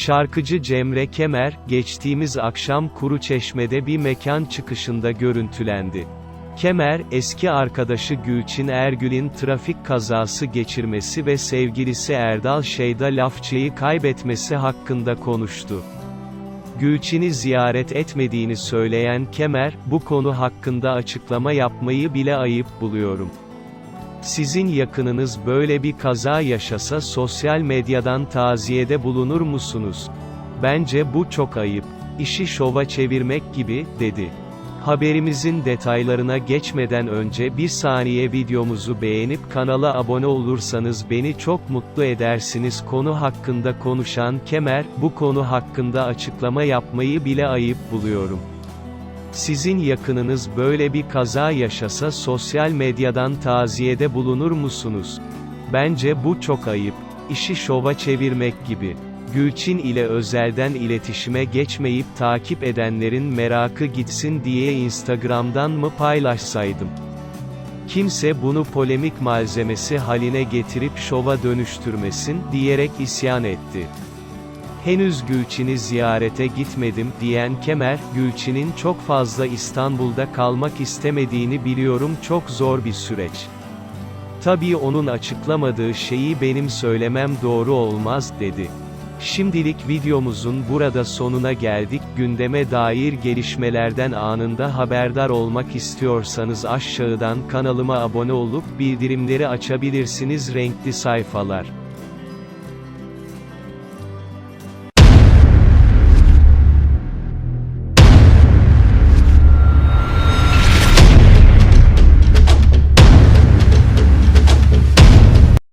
Şarkıcı Cemre Kemer, geçtiğimiz akşam Kuruçeşme'de bir mekan çıkışında görüntülendi. Kemer, eski arkadaşı Gülçin Ergül'in trafik kazası geçirmesi ve sevgilisi Erdal Şeyda Lafçı'yı kaybetmesi hakkında konuştu. Gülçin'i ziyaret etmediğini söyleyen Kemer, bu konu hakkında açıklama yapmayı bile ayıp buluyorum. Sizin yakınınız böyle bir kaza yaşasa sosyal medyadan taziyede bulunur musunuz? Bence bu çok ayıp. İşi şova çevirmek gibi, dedi. Haberimizin detaylarına geçmeden önce bir saniye videomuzu beğenip kanala abone olursanız beni çok mutlu edersiniz. Konu hakkında konuşan Kemer, bu konu hakkında açıklama yapmayı bile ayıp buluyorum. Sizin yakınınız böyle bir kaza yaşasa sosyal medyadan taziyede bulunur musunuz? Bence bu çok ayıp. İşi şova çevirmek gibi. Gülçin ile özelden iletişime geçmeyip takip edenlerin merakı gitsin diye Instagram'dan mı paylaşsaydım? Kimse bunu polemik malzemesi haline getirip şova dönüştürmesin, diyerek isyan etti. Henüz Gülçin'i ziyarete gitmedim, diyen Kemer, Gülçin'in çok fazla İstanbul'da kalmak istemediğini biliyorum çok zor bir süreç. Tabii onun açıklamadığı şeyi benim söylemem doğru olmaz, dedi. Şimdilik videomuzun burada sonuna geldik. Gündeme dair gelişmelerden anında haberdar olmak istiyorsanız aşağıdan kanalıma abone olup bildirimleri açabilirsiniz renkli sayfalar.